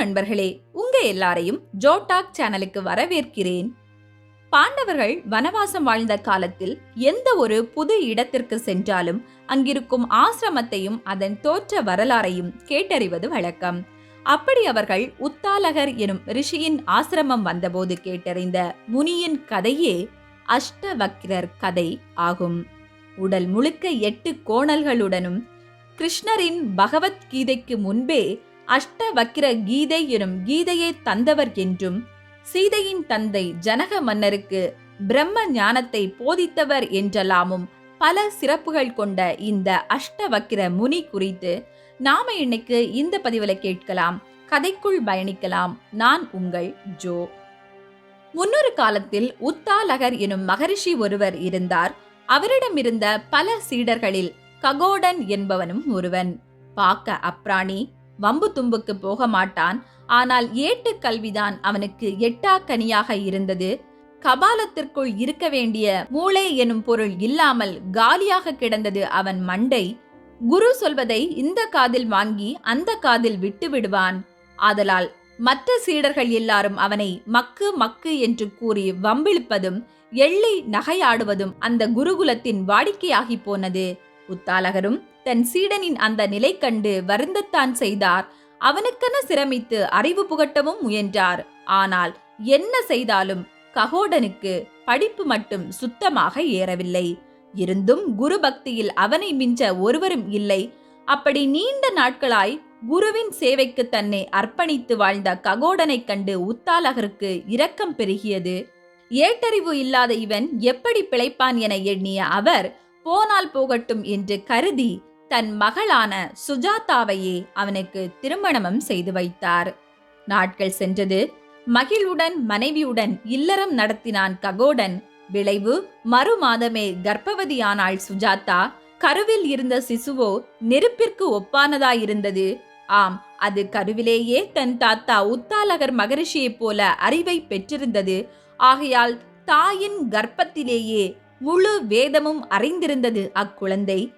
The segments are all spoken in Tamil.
நண்பர்களே உங்க எல்லாரையும் ஜோடாக் சேனலுக்கு வரவேற்கிறேன். பாண்டவர்கள் வனவாசம் வாழ்ந்த காலத்தில் எந்த ஒரு புது இடத்திற்கு சென்றாலும் அங்கிருக்கும் ஆசிரமத்தையும் அதன் தோற்ற வரலாறையும் கேட்டறிவது வழக்கம். அப்படி அவர்கள் உத்தாலகர் எனும் ரிஷியின் ஆசிரமம் வந்தபோது கேட்டறிந்த முனியின் கதையே அஷ்டவக்கிரர் கதை ஆகும். உடல் முழுக்க எட்டு கோணல்களுடனும் கிருஷ்ணரின் பகவத்கீதைக்கு முன்பே அஷ்டவக்கிர கீதை எனும் கீதையை தந்தவர் என்றும் சீதையின் தந்தை ஜனக மன்னருக்கு பிரம்ம ஞானத்தை போதித்தவர் என்றெல்லாமும் பல சிறப்புகள் கொண்ட இந்த அஷ்டவக்கிர முனி குறித்து நாம இன்னைக்கு இந்த பதிவில் கேட்கலாம். கதைக்குள் பயணிக்கலாம். நான் உங்கள் ஜோ. முன்னொரு காலத்தில் உத்தாலகர் எனும் மகரிஷி ஒருவர் இருந்தார். அவரிடமிருந்த பல சீடர்களில் ககோடன் என்பவனும் ஒருவன். பார்க்க அப்ராணி வம்பு தும்புக்கு போக மாட்டான். ஆனால் ஏட்டு கல்விதான் அவனுக்கு எட்டா கனியாக இருந்தது. கபாலத்திற்குள் இருக்க வேண்டிய மூளை எனும் பொருள் இல்லாமல் காலியாக கிடந்தது அவன் மண்டை. குரு சொல்வதை இந்த காதில் வாங்கி அந்த காதில் விட்டு விடுவான். ஆதலால் மற்ற சீடர்கள் எல்லாரும் அவனை மக்கு மக்கு என்று கூறி வம்பிழுப்பதும் எள்ளி நகையாடுவதும் அந்த குருகுலத்தின் வாடிக்கையாகி போனது. உத்தாலகரும் தன் சீடனின் அந்த நிலை கண்டு வருந்தத்தான் செய்தார். அவனுக்கென சிரமித்து அறிவு புகட்டவும் முயன்றார். ஆனால் என்ன செய்தாலும் ககோடனுக்கு படிப்பு மட்டும் சுத்தமாக ஏறவில்லை. இருந்தும் குரு பக்தியில் அவனை மிஞ்ச ஒருவரும் இல்லை. அப்படி நீண்ட நாட்களாய் குருவின் சேவைக்கு தன்னை அர்ப்பணித்து வாழ்ந்த ககோடனைக் கண்டு உத்தாலகருக்கு இரக்கம் பெருகியது. ஏட்டறிவு இல்லாத இவன் எப்படி பிழைப்பான் என எண்ணிய அவர் போனால் போகட்டும் என்று கருதி தன் மகளான சுஜாதாவையே அவனுக்கு திருமணமும் செய்து வைத்தார். நாட்கள் சென்றது. மகிழுடன் மனைவியுடன் இல்லறம் நடத்தினான் ககோடன். விளைவு மறு மாதமே கர்ப்பவதியானாள் சுஜாதா கருவில் இருந்த சிசுவோ நெருப்பிற்கு ஒப்பானதாயிருந்தது. ஆம் அது கருவிலேயே தன் தாத்தா உத்தாலகர் மகரிஷியைப் போல அறிவை பெற்றிருந்தது. ஆகையால் தாயின் கர்ப்பத்திலேயே முழு வேதமும் அறிந்திருந்தது அக்குழந்தை.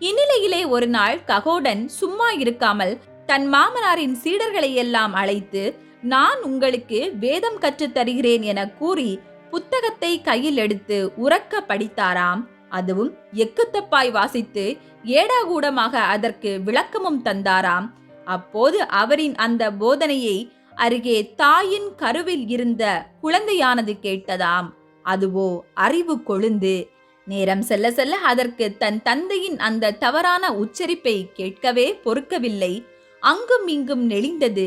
இந்நிலையிலே ஒரு நாள் ககோடன் சும்மா இருக்காமல் தன் மாமனாரின் சீடர்களை எல்லாம் அழைத்து நான் உங்களுக்கு வேதம் கற்றுத் தருகிறேன் என கூறி புத்தகத்தை கையில் எடுத்து உறக்க படித்தாராம். அதுவும் எக்குத்தப்பாய் வாசித்து ஏடாகூடமாக அதற்கு விளக்கமும் தந்தாராம். அப்போது அவரின் அந்த போதனையை அருகே தாயின் கருவில் இருந்த குழந்தையானது கேட்டதாம். அதுவோ அறிவு கொழுந்து நேரம் செல்ல செல்ல அதற்கு தன் தந்தையின் அந்த தவறான உச்சரிப்பை கேட்கவே பொறுக்கவில்லை. அங்கும் இங்கும் நெளிந்தது.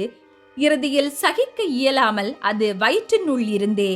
இறுதியில் சகிக்க இயலாமல் அது வயிற்றினுள் இருந்தே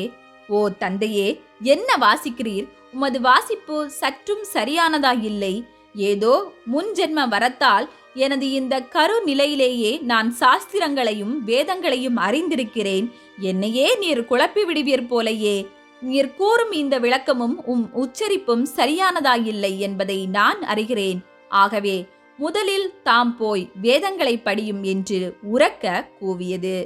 ஓ தந்தையே என்ன வாசிக்கிறீர்? உமது வாசிப்பு சற்றும் சரியானதாயில்லை. ஏதோ முன் ஜென்ம வரத்தால் எனது இந்த கரு நிலையிலேயே நான் சாஸ்திரங்களையும் வேதங்களையும் அறிந்திருக்கிறேன். என்னையே நீர் குழப்பி விடுவீர் போலையே. நீர் கூறும் இந்த விளக்கமும் உம் உச்சரிப்பும் சரியானதாயில்லை என்பதை நான் அறிகிறேன். ஆகவே முதலில் தாம் போய் வேதங்களை படியும் என்று உறக்க கூவியது.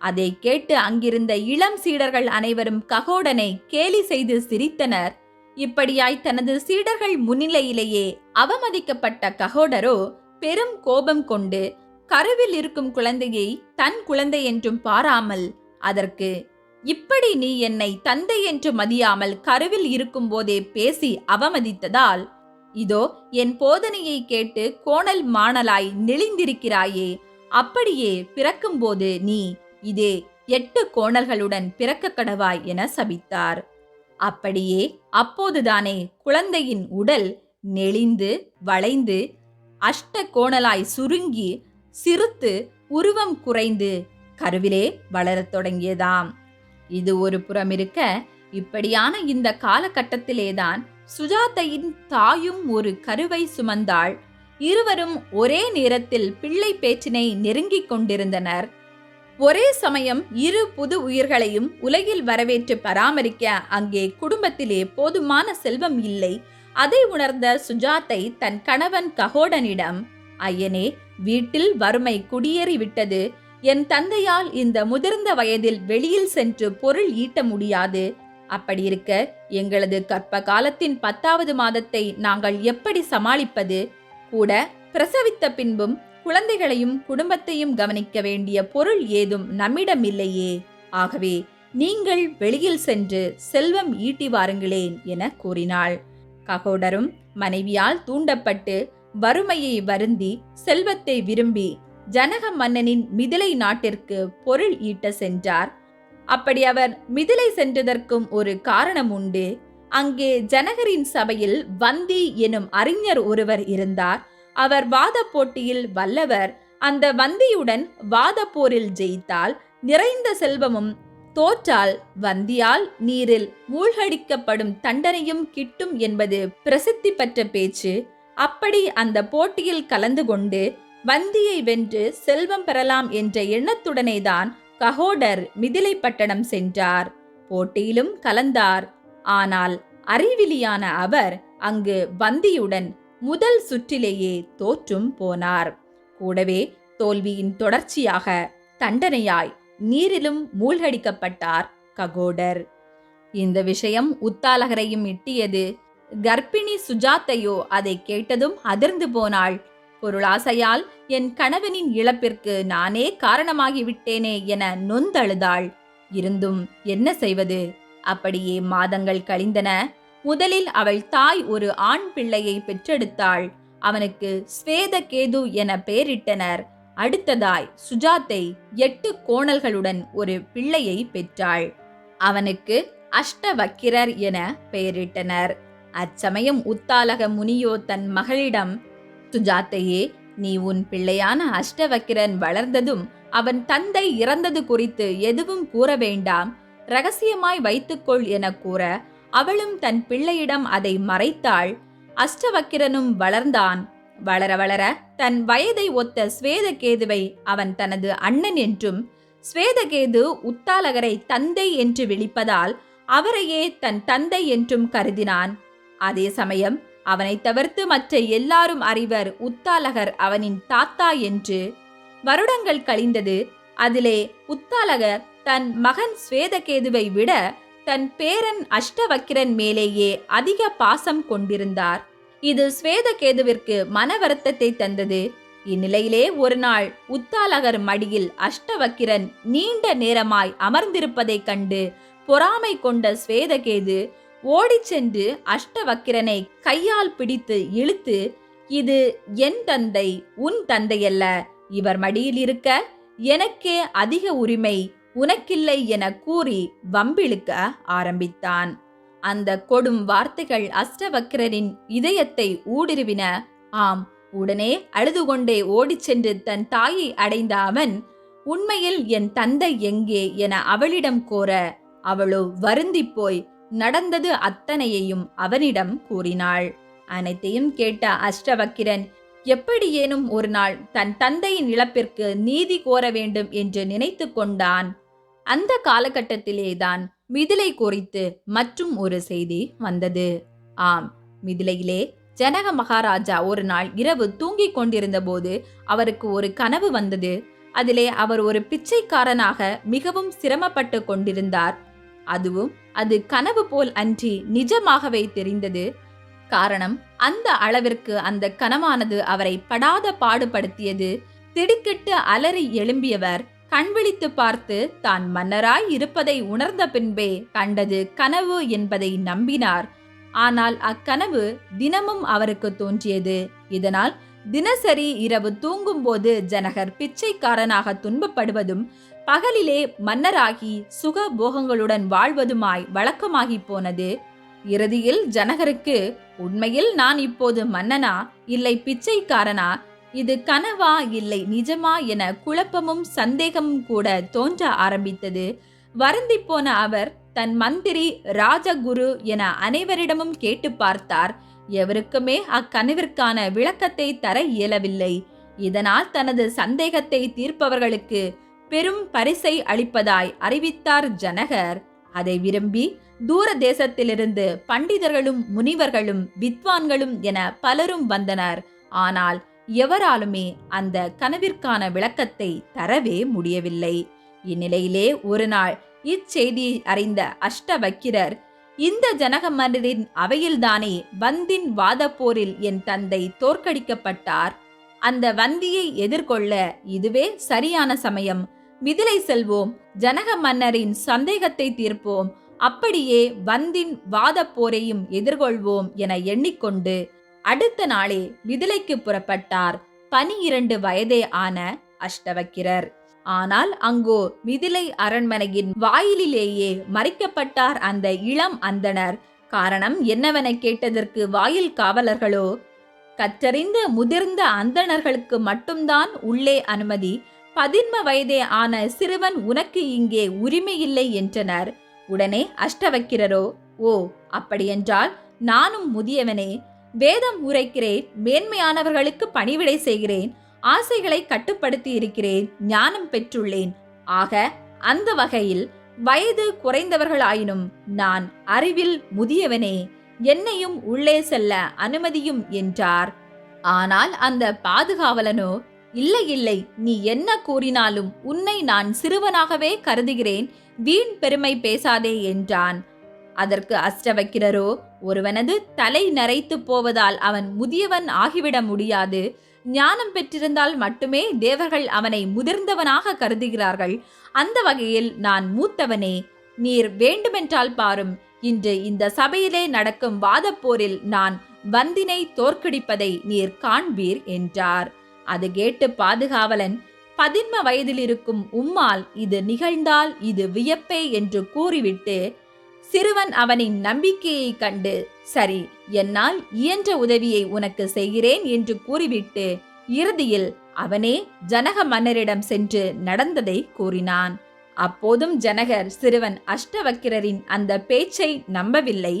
அதை கேட்டு அங்கிருந்த இளம் சீடர்கள் அனைவரும் ககோடனை கேலி செய்து சிரித்தனர். இப்படியாய் தனது சீடர்கள் முன்னிலையிலேயே அவமதிக்கப்பட்ட ககோடரோ பெரும் கோபம் கொண்டு கருவில் இருக்கும் குழந்தையை தன் குழந்தை என்றும் பாராமல் அதற்கு இப்படி நீ என்னை தந்தை என்று மதியாமல் கருவில் இருக்கும் போதே பேசி அவமதித்ததால் இதோ என் போதனையை கேட்டு கோணல் மாணலாய் நெளிந்திருக்கிறாயே அப்படியே பிறக்கும்போது நீ இதே எட்டு கோணல்களுடன் பிறக்க கடவாய் என சபித்தார். அப்படியே அப்போதுதானே குழந்தையின் உடல் நெளிந்து வளைந்து அஷ்ட கோணலாய் சுருங்கி சிறுத்து உருவம் குறைந்து கருவிலே வளரத் தொடங்கியதாம். இது ஒரு புறம் இருக்க. இப்படியான இந்த காலகட்டத்திலேதான் சுஜாதையின் தாயும் ஒரு கருவை சுமந்தாள். இருவரும் ஒரே நேரத்தில் பிள்ளை பேச்சினை நெருங்கிக் கொண்டிருந்தனர். ஒரே சமயம் இரு புது உயிர்களையும் உலகில் வரவேற்று பராமரிக்க அங்கே குடும்பத்திலே போதுமான செல்வம் இல்லை. அதை உணர்ந்த சுஜாத்தை தன் கணவன் ககோடனிடம் ஐயனே வீட்டில் வறுமை குடியேறிவிட்டது. என் தந்தையால் இந்த முதிர்ந்த வயதில் வெளியில் சென்று பொருள் ஈட்ட முடியாது. அப்படி இருக்க எங்களது கற்ப காலத்தின் பத்தாவது மாதத்தை நாங்கள் எப்படி சமாளிப்பது? கூட பிரசவித்த பின்பும் குழந்தைகளையும் குடும்பத்தையும் கவனிக்க வேண்டிய பொருள் ஏதும் நம்மிடம் இல்லையே. ஆகவே நீங்கள் வெளியில் சென்று செல்வம் ஈட்டி வாருங்களேன் என கூறினாள். ககோடரும் மனைவியால் தூண்டப்பட்டு வறுமையை வருந்தி செல்வத்தை விரும்பி ஜனக மன்னனின் மிதிலை நாட்டிற்கு பொருள் ஈட்ட சென்றார். அப்படி அவர் மிதிலை சென்றதற்கும் ஒரு காரணம் உண்டு. அங்கே ஜனகரின் சபையில் வந்தி எனும் அறிஞர் ஒருவர் இருந்தார். அவர் வாத போட்டியில் வல்லவர். அந்த வந்தியுடன் வாத போரில் ஜெயித்தால் நிறைந்த செல்வமும் தோற்றால் வந்தியால் நீரில் மூழ்கடிக்கப்படும் தண்டனையும் கிட்டும் என்பது பிரசித்தி பெற்ற பேச்சு. அப்படி அந்த போட்டியில் கலந்து கொண்டு வந்தியை வென்று செல்வம் பெறலாம் என்ற எண்ணத்துடனேதான் ககோடர் மிதிலை பட்டணம் சென்றார். போட்டியிலும் கலந்தார். ஆனால் அறிவிலியான அவர் அங்கு வந்தியுடன் முதல் சுற்றிலேயே தோற்றும் போனார். கூடவே தோல்வியின் தொடர்ச்சியாக தண்டனையாய் நீரிலும் மூழ்கடிக்கப்பட்டார் ககோடர். இந்த விஷயம் உத்தாலகரையும் இட்டியது கர்ப்பிணி சுஜாத்தையோ அதை கேட்டதும் அதிர்ந்து போனாள். பொருளாசையால் என் கணவனின் இழப்பிற்கு நானே காரணமாகிவிட்டேனே என நொந்தழுதாள். இருந்தும் என்ன செய்வது? அப்படியே மாதங்கள் கழிந்தன. முதலில் அவள் தாய் ஒரு ஆண் பிள்ளையை பெற்றெடுத்தாள். அவனுக்கு ஸ்வேதகேது என பெயரிட்டனர். அடுத்ததாய் சுஜாத்தை எட்டு கோணல்களுடன் ஒரு பிள்ளையை பெற்றாள். அவனுக்கு அஷ்டவக்கிரர் என பெயரிட்டனர். அச்சமயம் உத்தாலக முனியோ தன் மகளிடம் சுஜாத்தையே நீ உன் பிள்ளையான அஷ்டவக்கிரன் வளர்ந்ததும் அவன் தந்தை இறந்தது குறித்து எதுவும் கூற வேண்டாம். ரகசியமாய் வைத்துக்கொள் என கூற அவளும் தன் பிள்ளையிடம் அதை மறைத்தாள். அஷ்டவக்கிரனும் வளர்ந்தான். வளர வளர தன் வயதை ஒத்த ஸ்வேதகேதுவை அவன் தனது அண்ணன் என்றும் ஸ்வேதகேது உத்தாலகரை தந்தை என்று விழிப்பதால் அவரையே தன் தந்தை என்றும் கருதினான். அதே சமயம் அவனை தவிர்த்து மற்ற எல்லாரும் அறிவர் உத்தாலகர் அவனின் தாத்தா என்று வருடங்கள் கழிந்தது. அதிலே உத்தாலகர் தன் மகன் ஸ்வேதகேதுவை விட தன் பேரன் அஷ்டவக்கிரன் மேலேயே அதிக பாசம் கொண்டிருந்தார். இது ஸ்வேதகேதுவிற்கு மன வருத்தத்தை தந்தது. இந்நிலையிலே ஒரு நாள் உத்தாலகர் மடியில் அஷ்டவக்கிரன் நீண்ட நேரமாய் அமர்ந்திருப்பதைக் கண்டு பொறாமை கொண்ட ஸ்வேதகேது ஓடிச் சென்று அஷ்டவக்கிரனை கையால் பிடித்து இழுத்து இது என் தந்தை உன் தந்தையல்ல. இவர் மடியில் இருக்க எனக்கே அதிக உரிமை உனக்கில்லை என கூறி வம்பிழுக்க ஆரம்பித்தான். அந்த கொடும் வார்த்தைகள் அஷ்டவக்கிரரின் இதயத்தை ஊடுருவின. ஆம் உடனே அழுது கொண்டே ஓடிச் சென்று தன் தாயை அடைந்த அவன் உண்மையில் என் தந்தை எங்கே? என அவளிடம் கோர அவளோ வருந்திப் போய் நடந்தது அத்தனையையும் அவனிடம் கூறினாள். அனைத்தையும் கேட்ட அஷ்டவக்கிரன் எப்படியேனும் ஒரு நாள் தன் தந்தையின் இழப்பிற்கு நீதி கோர வேண்டும் என்று நினைத்து கொண்டான். அந்த காலகட்டத்திலேதான் மிதிலை குறித்து மற்றும் ஒரு செய்தி வந்தது. ஆம் மிதிலையிலே ஜனக மகாராஜா ஒரு நாள் இரவு தூங்கிக் கொண்டிருந்த போது அவருக்கு ஒரு கனவு வந்தது. அதிலே அவர் ஒரு பிச்சைக்காரனாக மிகவும் சிரமப்பட்டு கொண்டிருந்தார். அதுவும் அது கனவு போல் அன்றி நிஜமாகவே தெரிந்தது. காரணம் அந்த அளவிற்கு அந்த கனவானது அவரை படாத பாடுபடுத்தியது. திடுக்கிட்டு அலறி எழும்பியவர் கண்விழித்து பார்த்து தான் மன்னராய் இருப்பதை உணர்ந்த பின்பே கண்டது கனவு என்பதை நம்பினார். ஆனால் அக்கனவு தினமும் அவருக்கு தோன்றியது. இதனால் தினசரி இரவு தூங்கும்போது ஜனகர் பிச்சைக்காரனாக துன்பப்படுவதும் பகலிலே மன்னராகி சுக போகங்களுடன் வாழ்வதுமாய் வழக்கமாகி போனது. இறுதியில் ஜனகருக்கு உண்மையில் நான் இப்போது மன்னனா? இல்லை பிச்சைக்காரனா? இது கனவா? இல்லை நிஜமா? என குழப்பமும் சந்தேகமும் கூட தோன்ற ஆரம்பித்தது. வருந்தி போன அவர் தன் மந்திரி ராஜகுரு என அனைவரிடமும் கேட்டு பார்த்தார். எவருக்குமே அக்கனவிற்கான விளக்கத்தை தர இயலவில்லை. இதனால் தனது சந்தேகத்தை தீர்ப்பவர்களுக்கு பெரும் பரிசை அளிப்பதாய் அறிவித்தார் ஜனகர். அதை விரும்பி தூர தேசத்திலிருந்து பண்டிதர்களும் முனிவர்களும் வித்வான்களும் என பலரும் வந்தனர். ஆனால் எவராலுமே அந்த கனவிற்கான விளக்கத்தை தரவே முடியவில்லை. இந்நிலையிலே ஒரு நாள் இச்செய்தியை அறிந்த அஷ்டவக்கிரர் இந்த ஜனக மன்னரின் அவையில்தானே வந்தின் வாதப்போரில் என் தந்தை தோற்கடிக்கப்பட்டார். அந்த வந்தியை எதிர்கொள்ள இதுவே சரியான சமயம். விதிலை செல்வோம் ஜனக மன்னரின் சந்தேகத்தை தீர்ப்போம் அப்படியே வந்தின் வாதப் போரையும் எதிர்கொள்வோம் என எண்ணிக்கொண்டு அடுத்த நாளே விதிலைக்கு புறப்பட்டார் பனிரண்டு வயதே ஆன அஷ்டவக்கிரர். ஆனால் அங்கோ மிதிலை அரண்மனையின் வாயிலிலேயே மறிக்கப்பட்டார் அந்த இளம் அந்தணர். காரணம் என்னவென கேட்டதற்கு வாயில் காவலர்களோ கற்றறிந்த முதிர்ந்த அந்தணர்களுக்கு மட்டும்தான் உள்ளே அனுமதி பதின்ம வயதே ஆன சிறுவன் உனக்கு இங்கே உரிமையில்லை என்றனர். உடனே அஷ்டவக்கிரரோ ஓ அப்படியென்றால் நானும் முதியவனே வேதம் உரைக்கிறேன் மேன்மையானவர்களுக்கு பணிவிடை செய்கிறேன் ஆசைகளை கட்டுப்படுத்தி இருக்கிறேன் ஞானம் பெற்றுள்ளேன். ஆக அந்த வகையில் வயது குறைந்தவர்களாயினும் நான் அறிவில் முதியவனே என்னையும் உள்ளே செல்ல அனுமதியும் என்றார். ஆனால் அந்த பாதுகாவலனோ இல்லை இல்லை நீ என்ன கூறினாலும் உன்னை நான் சிறுவனாகவே கருதுகிறேன் வீண் பெருமை பேசாதே என்றான். அதற்கு அஷ்டவக்கிரரோ ஒருவனது தலை நரைத்து போவதால் அவன் முதியவன் ஆகிவிட முடியாது. ஞானம் பெற்றிருந்தால் மட்டுமே தேவர்கள் அவனை முதிர்ந்தவனாக கருதுகிறார்கள். அந்த வகையில் நான் மூத்தவனே. நீர் வேண்டுமென்றால் பாரும். இன்று இந்த சபையிலே நடக்கும் வாதப்போரில் நான் வந்தினை தோற்கடிப்பதை நீர் காண்பீர் என்றார். அது கேட்டு பாதுகாவலன் பதின்ம வயதில் இருக்கும் உம்மால் இது நிகழ்ந்தால் இது வியப்பே என்று கூறிவிட்டு சிறுவன் அவனின் நம்பிக்கையை கண்டு சரி என்னால் இயன்ற உதவியை உனக்கு செய்கிறேன் என்று கூறிவிட்டு இறுதியில் அவனே ஜனக மன்னரிடம் சென்று நடந்ததை கூறினான். அப்போதும் ஜனகர் சிறுவன் அஷ்டவக்கிரரின் அந்த பேச்சை நம்பவில்லை.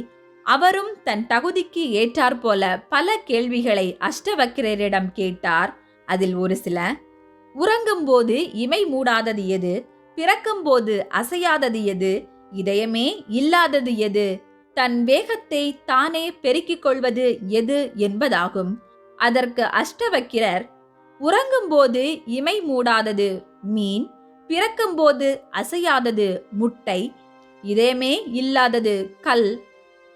அவரும் தன் தகுதிக்கு ஏற்றாற்போல பல கேள்விகளை அஷ்டவக்கிரரிடம் கேட்டார். அதில் ஒரு சில உறங்கும்போது இமை மூடாதது எது? பிறக்கும்போது அசையாதது எது? இதயமே இல்லாதது எது? தன் வேகத்தை தானே பெருக்கிக் கொள்வது எது என்பதாகும். அதற்கு அஷ்டவக்கிரர் உறங்கும்போது இமை மூடாதது மீன் பிறக்கும்போது அசையாதது முட்டை இதயமே இல்லாதது கல்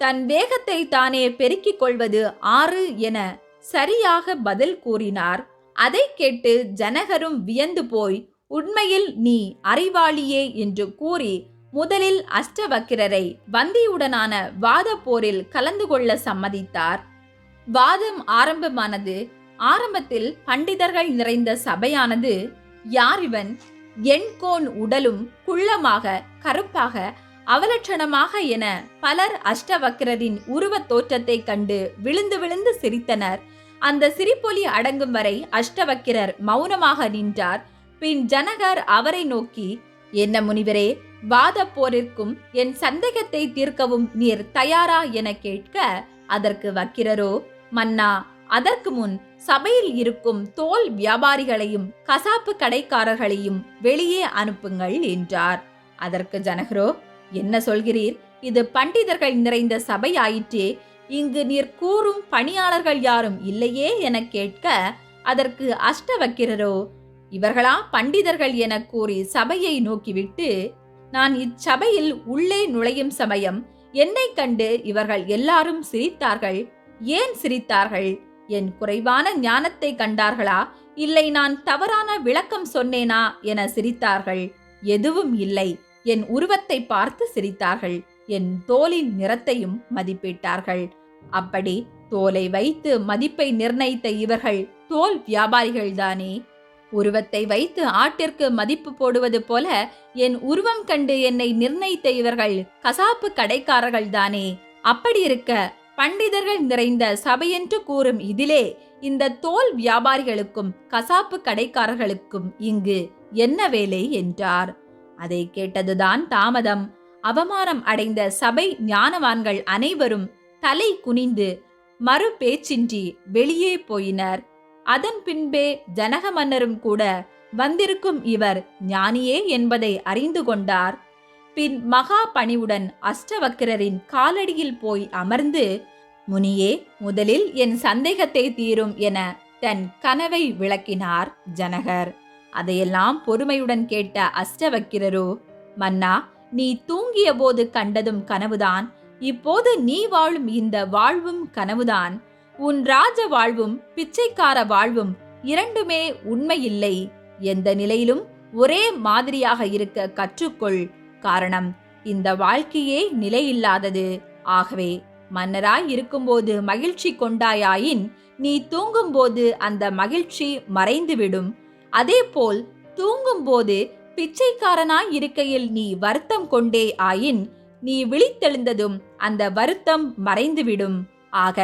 தன் வேகத்தை தானே பெருக்கிக் கொள்வது ஆறு என சரியாக பதில் கூறினார். அதை கேட்டு ஜனகரும் வியந்து போய் உண்மையில் நீ அறிவாளியே என்று கூறி முதலில் அஷ்டவக்கிரரை வந்தியுடனான வாத போரில் கலந்து கொள்ள சம்மதித்தார். வாதம் ஆரம்பமானது ஆரம்பத்தில் பண்டிதர்கள் நிறைந்த சபையானது யார் இவன் எண்கோன் உடலும் குள்ளமாக கருப்பாக அவலட்சணமாக என பலர் அஷ்டவக்கிரரின் உருவத் தோற்றத்தை கண்டு விழுந்து விழுந்து சிரித்தனர். அந்த சிரிப்பொலி அடங்கும் வரை அஷ்டவக்கிரர் மௌனமாக நின்றார். பின் ஜனகர் அவரை நோக்கி என்ன முனிவரே வாத போரிற்கும் என் சந்தேகத்தை தீர்க்கவும் நீர் தயாரா என கேட்க அதற்கு வக்கிரரோ மன்னா அதற்கு முன் சபையில் இருக்கும் தோல் வியாபாரிகளையும் கசாப்பு கடைக்காரர்களையும் வெளியே அனுப்புங்கள் என்றார். அதற்கு ஜனகரோ என்ன சொல்கிறீர்? இது பண்டிதர்கள் நிறைந்த சபை ஆயிற்றே இங்கு நீர் கூறும் பணியாளர்கள் யாரும் இல்லையே என கேட்க அதற்கு அஷ்டவக்கிரரோ இவர்களா பண்டிதர்கள் என கூறி சபையை நோக்கிவிட்டு நான் இச்சபையில் உள்ளே நுழையும் சமயம் என்னை கண்டு இவர்கள் எல்லாரும் சிரித்தார்கள். ஏன் சிரித்தார்கள்? என் குறைவான ஞானத்தை கண்டார்களா? இல்லை நான் தவறான விளக்கம் சொன்னேனா? என சிரித்தார்கள். எதுவும் இல்லை. என் உருவத்தை பார்த்து சிரித்தார்கள். என் தோலின் நிறத்தையும் மதிப்பிட்டார்கள். அப்படி தோலை வைத்து மதிப்பை நிர்ணயித்த இவர்கள் தோல் வியாபாரிகள்தானே. உருவத்தை வைத்து ஆட்டிற்கு மதிப்பு போடுவது போல என் உருவம் கண்டு என்னை நிர்ணயித்த இவர்கள் கசாப்பு கடைக்காரர்கள்தானே. அப்படியிருக்க அப்படி இருக்க பண்டிதர்கள் நிறைந்த சபையென்று கூறும் இதிலே இந்த தோல் வியாபாரிகளுக்கும் கசாப்பு கடைக்காரர்களுக்கும் இங்கு என்ன வேலை என்றார். அதை கேட்டதுதான் தாமதம். அவமானம் அடைந்த சபை ஞானவான்கள் அனைவரும் தலை குனிந்து மறு பேச்சின்றி வெளியே போயினர். அதன் பின்பே ஜனக மன்னரும் கூட வந்திருக்கும் இவர் ஞானியே என்பதை அறிந்து கொண்டார். பின் மகா பணிவுடன் அஷ்டவக்கிரரின் காலடியில் போய் அமர்ந்து முனியே முதலில் என் சந்தேகத்தை தீரும் என தன் கனவை விளக்கினார் ஜனகர். அதையெல்லாம் பொறுமையுடன் கேட்ட அஷ்டவக்கிரரோ மன்னா நீ தூங்கிய போது கண்டதும் கனவுதான். இப்போது நீ வாழும் இந்த வாழ்வும் கனவுதான். உன் ராஜ வாழ்வும் பிச்சைக்கார வாழ்வும் இரண்டுமே உண்மையில்லை. எந்த நிலையிலும் ஒரே மாதிரியாக இருக்க கற்றுக்கொள். காரணம் இந்த வாழ்க்கையே நிலையில்லாதது. ஆகவே மன்னராய் இருக்கும்போது மகிழ்ச்சி கொண்டாயாயின் நீ தூங்கும்போது அந்த மகிழ்ச்சி மறைந்துவிடும். அதேபோல் தூங்கும்போது பிச்சைக்காரனாய் இருக்கையில் நீ வருத்தம் கொண்டே ஆயின் நீ விழித்தெழுந்ததும் அந்த வருத்தம் மறைந்துவிடும். ஆக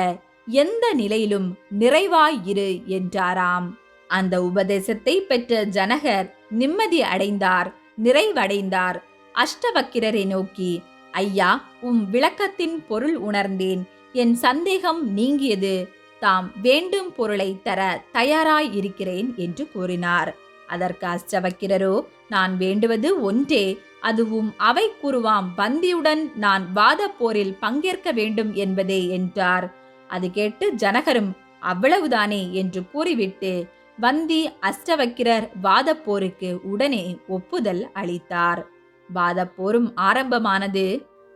எந்த நிலையிலும் நிறைவாய் இரு என்றாராம். அந்த உபதேசத்தை பெற்ற ஜனகர் நிம்மதி அடைந்தார் நிறைவடைந்தார். அஷ்டவக்கிரரை நோக்கி ஐயா உம் விளக்கத்தின் பொருள் உணர்ந்தேன். என் சந்தேகம் நீங்கியது. தாம் வேண்டும் பொருளை தர தயாராய் இருக்கிறேன் என்று கூறினார். அதற்கு அஷ்டவக்கிரரோ நான் வேண்டுவது ஒன்றே அதுவும் அவை கூறுவாம் வந்தியுடன் நான் வாதப் போரில் பங்கேற்க வேண்டும் என்பதே என்றார். அது கேட்டு ஜனகரும் அவ்வளவுதானே என்று கூறிவிட்டு வந்தி அஷ்டவக்கிரர் வாதப்போருக்கு உடனே ஒப்புதல் அளித்தார். வாதப்போரும் ஆரம்பமானது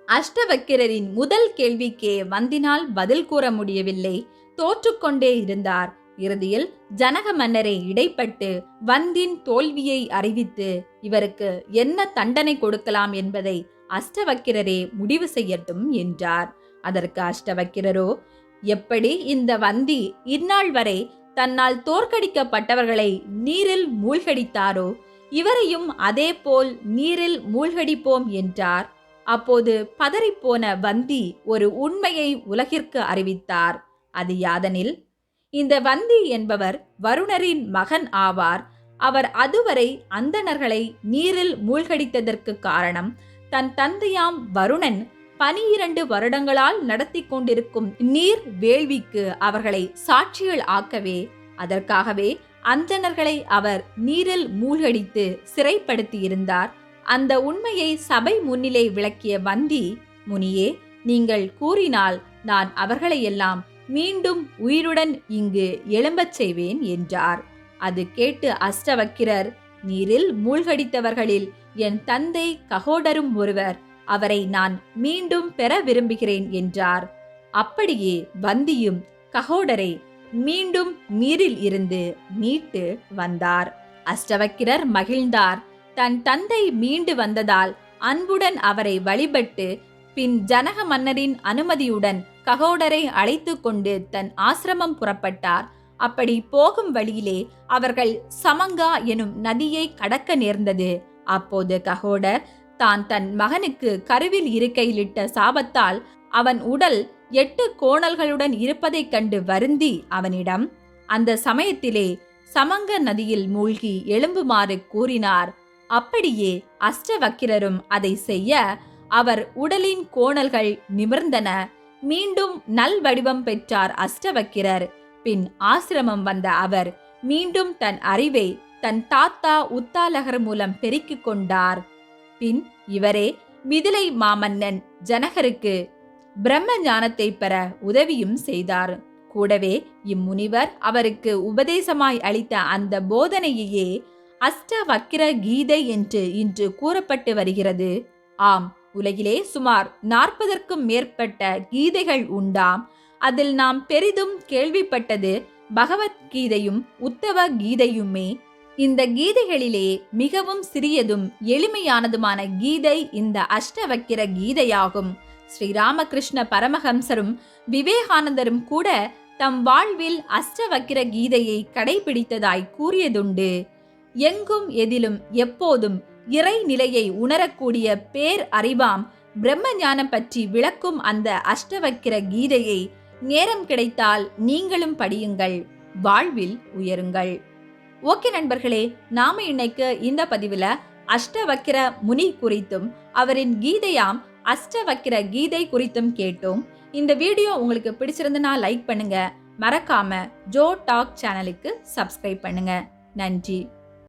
அஷ்டவக்கிரரின் முதல் கேள்விக்கே வந்தினால் பதில் கூற முடியவில்லை தோற்றுக்கொண்டே இருந்தார். இறுதியில் ஜனக மன்னரை இடைப்பட்டு வந்தின் தோல்வியை அறிவித்து இவருக்கு என்ன தண்டனை கொடுக்கலாம் என்பதை அஷ்டவக்கிரரே முடிவு செய்யட்டும் என்றார். அதற்கு அஷ்டவக்கிரரோ எப்படி இந்த வந்தி இந்நாள் வரை தன்னால் தோற்கடிக்கப்பட்டவர்களை நீரில் மூழ்கடித்தாரோ இவரையும் அதேபோல் நீரில் மூழ்கடிப்போம் என்றார். அப்போது பதறிப்போன வந்தி ஒரு உண்மையை உலகிற்கு அறிவித்தார். அது யாதனில் இந்த வந்தி என்பவர் வருணரின் மகன் ஆவார். அவர் அதுவரை அந்தணர்களை நீரில் மூழ்கடித்ததற்கு காரணம் தன் தந்தையாம் வருணன் பனிரண்டு வருடங்களால் நடத்தி கொண்டிருக்கும் நீர் வேள்விக்கு அவர்களை சாட்சிகள் ஆக்கவே அதற்காகவே அந்தணர்களை அவர் நீரில் மூழ்கடித்து சிறைப்படுத்தியிருந்தார். அந்த உண்மையை சபை முன்னிலை விளக்கிய வந்தி முனியே நீங்கள் கூறினால் நான் அவர்களையெல்லாம் மீண்டும் உயிருடன் இங்கு எழும்பச் செய்வேன் என்றார். அது கேட்டு அஷ்டவக்கிரர் நீரில் மூழ்கடித்தவர்களில் என் தந்தை ககோடரும் ஒருவர் அவரை நான் மீண்டும் பெற விரும்புகிறேன் என்றார். அப்படியே வந்தியும் ககோடரை மீண்டும் நீரில் இருந்து மீட்டு வந்தார். அஷ்டவக்கிரர் மகிழ்ந்தார். தன் தந்தை மீண்டு வந்ததால் அன்புடன் அவரை வழிபட்டு பின் ஜனக மன்னரின் அனுமதியுடன் ககோடரை அழைத்து கொண்டு தன் ஆசிரமம் புறப்பட்டார். அப்படி போகும் வழியிலே அவர்கள் சமங்கா எனும் நதியை கடக்க நேர்ந்தது. அப்போது ககோடர் தான் தன் மகனுக்கு கருவில் இருக்கையிலிட்ட சாபத்தால் அவன் உடல் எட்டு கோணல்களுடன் இருப்பதைக் கண்டு வருந்தி அவனிடம் அந்த சமயத்திலே சமங்க நதியில் மூழ்கி எழும்புமாறு கூறினார். அப்படியே அஷ்டவக்கிரரும் அதை செய்ய அவர் உடலின் கோணல்கள் நிமிர்ந்தன. மீண்டும் நல் வடிவம் பெற்றார் அஷ்டவக்கிரர். பின் ஆசிரமம் வந்த அவர் மீண்டும் தன் அறிவை தன் தாத்தா உத்தாலகர் மூலம் பெருக்கிக் கொண்டார். பின் இவரே மிதிலை மாமன்னன் ஜனகருக்கு பிரம்ம ஞானத்தை பெற உதவியும் செய்தார். கூடவே இம்முனிவர் அவருக்கு உபதேசமாய் அளித்த அந்த போதனையையே அஷ்டவக்கிர கீதை என்று இன்று கூறப்பட்டு வருகிறது. ஆம் உலகிலே சுமார் நாற்பதற்கும் மேற்பட்ட கீதைகள் உண்டாம். அதில் நாம் பெரிதும் கேள்விப்பட்டது பகவத்கீதையும் உத்தவ கீதையுமே. இந்த கீதைகளிலே மிகவும் சிறியதும் எளிமையானதுமான கீதை இந்த அஷ்டவக்கிர கீதையாகும். ஸ்ரீராமகிருஷ்ண பரமஹம்சரும் விவேகானந்தரும் கூட தம் வாழ்வில் அஷ்டவக்கிர கீதையை கடைபிடித்ததாய் கூறியதுண்டு. எங்கும் எதிலும் எப்போதும் இறை நிலையை உணரக்கூடிய பேர் அறிவாம். பிரம்ம ஞானம் பற்றி விளக்கும் அந்த அஷ்டவக்கிர கீதையை நேரம் கிடைத்தால் நீங்களும் படியுங்கள். வாழ்வில் உயருங்கள். ஓகே நண்பர்களே நாம இன்னைக்கு இந்த பதிவில் அஷ்டவக்கிர முனி குறித்தும் அவரின் கீதையாம் அஷ்டவக்கிர கீதை குறித்தும் கேட்டோம். இந்த வீடியோ உங்களுக்கு பிடிச்சிருந்தனா லைக் பண்ணுங்க. மறக்காம ஜோ டாக் சேனலுக்கு சப்ஸ்கிரைப் பண்ணுங்க. நன்றி.